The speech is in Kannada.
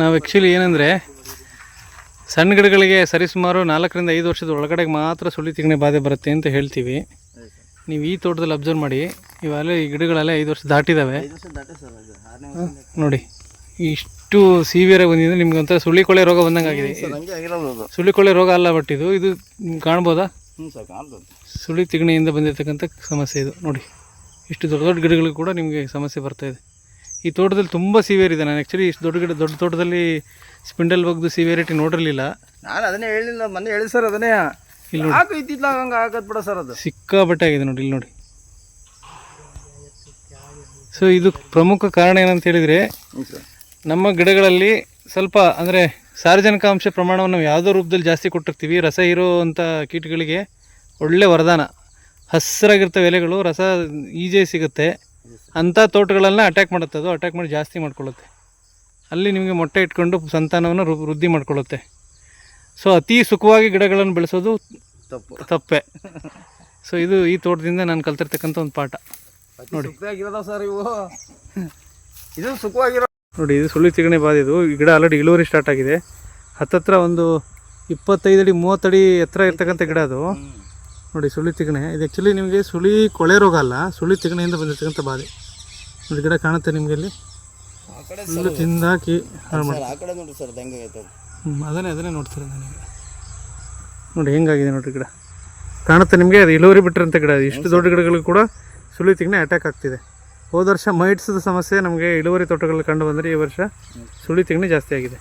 ನಾವು ಆ್ಯಕ್ಚುಲಿ ಏನಂದರೆ ಸಣ್ಣ ಗಿಡಗಳಿಗೆ ಸರಿಸುಮಾರು ನಾಲ್ಕರಿಂದ ಐದು ವರ್ಷದ ಒಳಗಡೆ ಮಾತ್ರ ಸುಳಿ ತಿಗಣೆ ಬಾಧೆ ಬರುತ್ತೆ ಅಂತ ಹೇಳ್ತೀವಿ. ನೀವು ಈ ತೋಟದಲ್ಲಿ ಅಬ್ಸರ್ವ್ ಮಾಡಿ ಇವೆಲ್ಲ ಈ ಗಿಡಗಳೆಲ್ಲ ಐದು ವರ್ಷ ದಾಟಿದ್ದಾವೆ ನೋಡಿ ಇಷ್ಟು ಸೀವಿಯರಾಗಿ ಬಂದಿದೆ ನಿಮ್ಗೆ ಒಂಥರ ಸುಳಿಕೊಳೆ ರೋಗ ಬಂದಂಗೆ ಆಗಿದೆ. ಸುಳಿಕೊಳೆ ರೋಗ ಅಲ್ಲ ಬಟ್ ಇದು ಇದು ಕಾಣ್ಬೋದಾ? ಸುಳಿ ತಿಗಣೆಯಿಂದ ಬಂದಿರತಕ್ಕಂಥ ಸಮಸ್ಯೆ ಇದು. ನೋಡಿ ಇಷ್ಟು ದೊಡ್ಡ ದೊಡ್ಡ ಗಿಡಗಳಿಗೂ ಕೂಡ ನಿಮಗೆ ಸಮಸ್ಯೆ ಬರ್ತಾ ಇದೆ. ಈ ತೋಟದಲ್ಲಿ ತುಂಬ ಸಿವಿಯರ್ ಇದೆ. ನಾನು ಆ್ಯಕ್ಚುಲಿ ಇಷ್ಟು ದೊಡ್ಡ ಗಿಡ ದೊಡ್ಡ ತೋಟದಲ್ಲಿ ಸ್ಪಿಂಡಲ್ ಬಗ್ದು ಸಿವಿಯರಿಟಿ ನೋಡಿರಲಿಲ್ಲ. ನಾನು ಅದನ್ನೇ ಹೇಳಿಲ್ಲ. ಮೊನ್ನೆ ಹೇಳಿ ಸರ್ ಅದನ್ನೇ. ಇಲ್ಲಿ ನೋಡಿ. ಯಾಕೆ ಇದ್ದಿದ್ಲಾಗ ಹಂಗೆ ಆಗದ್ ಬಿಡ ಸರ್ ಅದು. ಸಿಕ್ಕಾಬಟ್ಟೆ ಆಗಿದೆ ನೋಡಿ ಇಲ್ಲಿ ನೋಡಿ. ಸೊ ಇದು ಪ್ರಮುಖ ಕಾರಣ ಏನಂತ ಹೇಳಿದರೆ ನಮ್ಮ ಗಿಡಗಳಲ್ಲಿ ಸ್ವಲ್ಪ ಅಂದರೆ ಸಾರಜನಕಾಂಶ ಪ್ರಮಾಣವನ್ನು ನಾವು ಯಾವುದೋ ರೂಪದಲ್ಲಿ ಜಾಸ್ತಿ ಕೊಟ್ಟಿರ್ತೀವಿ ರಸ ಇರೋವಂಥ ಕೀಟಗಳಿಗೆ ಒಳ್ಳೆ ವರದಾನ. ಹಸಿರಾಗಿರ್ತವೆ ಎಲೆಗಳು ರಸ ಈಜೇ ಸಿಗುತ್ತೆ. ಅಂಥ ತೋಟಗಳನ್ನ ಅಟ್ಯಾಕ್ ಮಾಡುತ್ತೆ. ಅದು ಅಟ್ಯಾಕ್ ಮಾಡಿ ಜಾಸ್ತಿ ಮಾಡ್ಕೊಳ್ಳುತ್ತೆ. ಅಲ್ಲಿ ನಿಮಗೆ ಮೊಟ್ಟೆ ಇಟ್ಕೊಂಡು ಸಂತಾನವನ್ನು ವೃದ್ಧಿ ಮಾಡ್ಕೊಳ್ಳುತ್ತೆ. ಸೊ ಅತಿ ಸುಖವಾಗಿ ಗಿಡಗಳನ್ನು ಬೆಳೆಸೋದು ತಪ್ಪು. ತಪ್ಪೆ. ಸೊ ಇದು ಈ ತೋಟದಿಂದ ನಾನು ಕಲ್ತಿರ್ತಕ್ಕಂಥ ಒಂದು ಪಾಠ. ನೋಡಿ. ಸರ್ ಇವು? ಇದು ಸುಖವಾಗಿರೋ ನೋಡಿ ಇದು ಸುಳಿ ತಿಗಣೆ ಬಾಧೆ ಇದು. ಗಿಡ ಆಲ್ರೆಡಿ ಇಳುವರಿ ಸ್ಟಾರ್ಟ್ ಆಗಿದೆ. ಹತ್ತತ್ರ ಒಂದು ಇಪ್ಪತ್ತೈದು ಅಡಿ ಮೂವತ್ತಡಿ ಎತ್ತರ ಇರ್ತಕ್ಕಂಥ ಗಿಡ ಅದು. ನೋಡಿ ಸುಳಿ ತಿಗಣೆ. ಇದು ಆ್ಯಕ್ಚುಲಿ ನಿಮಗೆ ಸುಳಿ ಕೊಳೆ ರೋಗ ಅಲ್ಲ ಸುಳಿ ತಿಗಣೆಯಿಂದ ಬಂದಿರ್ತಕ್ಕಂಥ ಬಾಧೆ. ಒಂದು ಗಿಡ ಕಾಣುತ್ತೆ ನಿಮಗೆ ಇಲ್ಲಿ. ಫುಲ್ಲು ತಿಂದಾಕಿ ಹಾಳು ಸರ್ ಹ್ಞೂ ಅದನ್ನೇ ಅದನ್ನೇ ನೋಡ್ತಾರೆ ನನಗೆ ನೋಡಿ ಹೆಂಗಾಗಿದೆ ನೋಡಿರಿ ಗಿಡ. ಕಾಣುತ್ತೆ ನಿಮಗೆ ಅದು ಇಳುವರಿ ಬಿಟ್ಟಿರೋಂಥ ಗಿಡ. ಇಷ್ಟು ದೊಡ್ಡ ಗಿಡಗಳಿಗೂ ಕೂಡ ಸುಳಿ ತಿಗಣೆ ಅಟ್ಯಾಕ್ ಆಗ್ತಿದೆ. ಹೋದ ವರ್ಷ ಮೈಟ್ಸದ ಸಮಸ್ಯೆ ನಮಗೆ ಇಳುವರಿ ತೋಟಗಳಲ್ಲಿ ಕಂಡು ಬಂದರೆ ಈ ವರ್ಷ ಸುಳಿ ತಿಗಣೆ ಜಾಸ್ತಿ ಆಗಿದೆ.